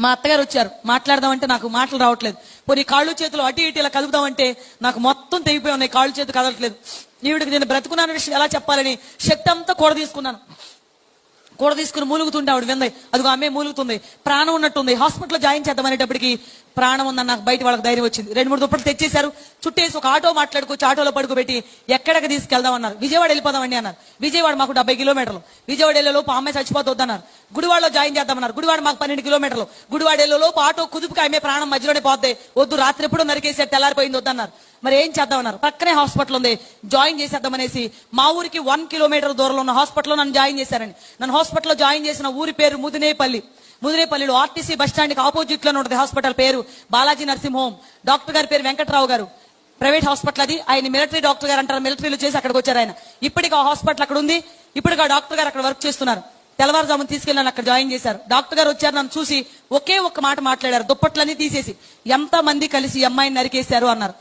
మా అత్తగారు వచ్చారు. మాట్లాడదామంటే నాకు మాటలు రావట్లేదు. పోనీ కాళ్ళు చేతులు అటు ఇటు ఇలా కలుపుదామంటే నాకు మొత్తం తెగిపోయి ఉన్నాయి. కాళ్ళు చేతులు కదలట్లేదు. ఈవిడికి నేను బ్రతుకున్నాను విషయం ఎలా చెప్పాలని శక్తి అంతా కూడ తీసుకున్నాను. కూడ తీసుకుని మూలుగుతుంటే ఆవిడ వింది. అదిగో ఆమె మూలుగుతుంది. ప్రాణం ఉన్నట్టుంది. హాస్పిటల్లో జాయిన్ చేద్దామనేటప్పటికి ప్రాణం ఉందని నాకు బయట వాళ్ళకి ధైర్యం వచ్చింది. రెండు మూడు దుప్పట్లు తెచ్చేశారు. చుట్టేసి ఒక ఆటో మాట్లాడుకోవచ్చు ఆటోలో పడుకోబెట్టి ఎక్కడికి తీసుకెళ్దాం అన్నారు విజయవాడ వెళ్ళిపోదామండి అన్నారు. విజయవాడ మాకు డెబ్బై కిలోమీటర్లు. విజయవాడ వెళ్ళేలోపు అమ్మాయి చచ్చిపోతుంది అన్నారు గుడివాడలో జాయిన్ చేద్దామన్నారు. గుడివాడ మాకు పన్నెండు కిలోమీటర్లు. గుడివాడ వెళ్ళేలోపు ఆటో కుదుపుకి ఆమె ప్రాణం మధ్యలోనే పోతే వద్దు రాత్రి ఎప్పుడో నరికేసి తెల్లారిపోయింది వద్దన్నారు. మరి ఏం చేద్దామన్నారు? పక్కనే హాస్పిటల్ ఉంది. జాయిన్ చేసేద్దామనేసి మా ఊరికి వన్ కిలోమీటర్ దూరంలో ఉన్న హాస్పిటల్లో నన్ను జాయిన్ చేశారని. నన్ను హాస్పిటల్లో జాయిన్ చేసిన ఊరి పేరు ముదినేపల్లి. ముదినేపల్లిలో ఆర్టీసీ బస్ స్టాండ్కి ఆపోజిట్లో ఉంటుంది హాస్పిటల్ పేరు బాలాజీ నర్సింగ్ హోమ్. డాక్టర్ గారి పేరు వెంకట్రావు గారు. ప్రైవేట్ హాస్పిటల్ అది. ఆయన మిలిటరీ డాక్టర్ గారు అంటారు మిలిటరీలో చేసి అక్కడికి వచ్చారు ఆయన. ఇప్పటికి ఆ హాస్పిటల్ అక్కడ ఉంది. ఇప్పటికి ఆ డాక్టర్ గారు అక్కడ వర్క్ చేస్తున్నారు. తెల్లవారుజామున తీసుకెళ్ళాను అక్కడ జాయిన్ చేశారు. డాక్టర్ గారు వచ్చారు నన్ను చూసి ఒకే ఒక్క మాట మాట్లాడారు. దుప్పట్లన్నీ తీసేసి ఎంత మంది కలిసి అమ్మాయిని నరికేశారు? అన్నారు.